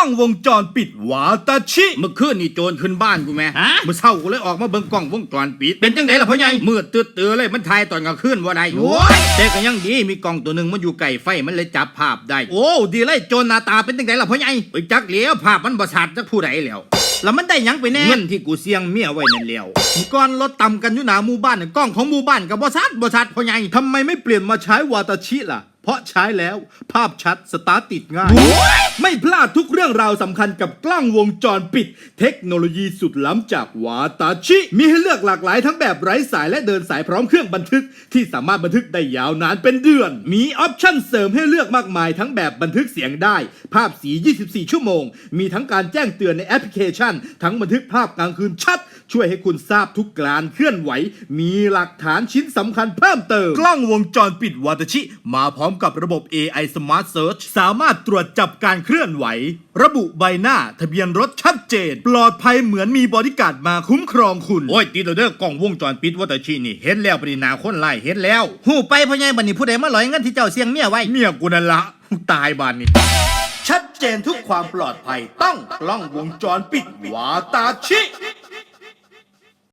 ล้องวงจรปิดวาตาชิ เมื่อคืนนี่โจรขึ้นบ้านกูแม่ฮะ เมื่อเช้ากูเลยออกมาเบิ่งกล้องวงจรปิดเป็นจังไดล่ะพ่อใหญ่มืดตื้อๆเลยมันถ่ายตอนกลางคืนว่าได้โอ้ยแต่ก็ยังดีมีกล้องตัวหนึ่งมันอยู่ไกลไฟมันเลยจับภาพได้ โอ้ดีเลยโจรหน้าตาเป็นจังไดล่ะพ่อใหญ่ไปจักเหลียวภาพมันบ่ชัดจักผู้ใดแล้ว แล้วมันได้หยังไปแน่เงินที่กูเสี่ยงเมียไว้นั่นแล้วก่อนรถต่ำกันอยู่หน้าหมู่บ้านน่ะกล้องของหมู่บ้านก็บ่ชัดบ่ชัดพ่อใหญ่ทำไมไม่เปลี่ยนมาใช้วาตาชิล่ะ เพราะใช้แล้วภาพชัดสตาร์ทติดง่าย ไม่พลาดทุกเรื่องราวสำคัญกับกล้องวงจรปิด เทคโนโลยีสุดล้ำจากวาตาชิ มีให้เลือกหลากหลายทั้งแบบไร้สายและเดินสายพร้อมเครื่องบันทึก ที่สามารถบันทึกได้ยาวนานเป็นเดือน มีออปชั่นเสริมให้เลือกมากมายทั้งแบบบันทึกเสียงได้ ภาพสี 24 ชั่วโมง มีทั้งการแจ้งเตือนในแอปพลิเคชัน ทั้งบันทึกภาพกลางคืนชัด ช่วยให้คุณทราบทุกการเคลื่อนไหว มีหลักฐานชิ้นสำคัญเพิ่มเติม กล้องวงจรปิดวาตาชิ มาพร้อมกับระบบ AI Smart Search สามารถตรวจจับการเคลื่อนไหว ระบุใบหน้าทะเบียนรถชัดเจน ปลอดภัยเหมือนมีบริการดมาคุ้มครองคุณ โอ้ยติดแล้วเด้อกล้องวงจรปิดว่าแต่ชีนี่เห็นแล้วปรินาคนไล่เห็นแล้ว หูไปพ่อใหญ่บัดนี้ผู้ใดมาหลอยเงินที่เจ้าเสียงเมียไว้เมียกูนั่นละตายบานนี่ชัดเจนทุกความปลอดภัยต้องกล้องวงจรปิดวาตาชิ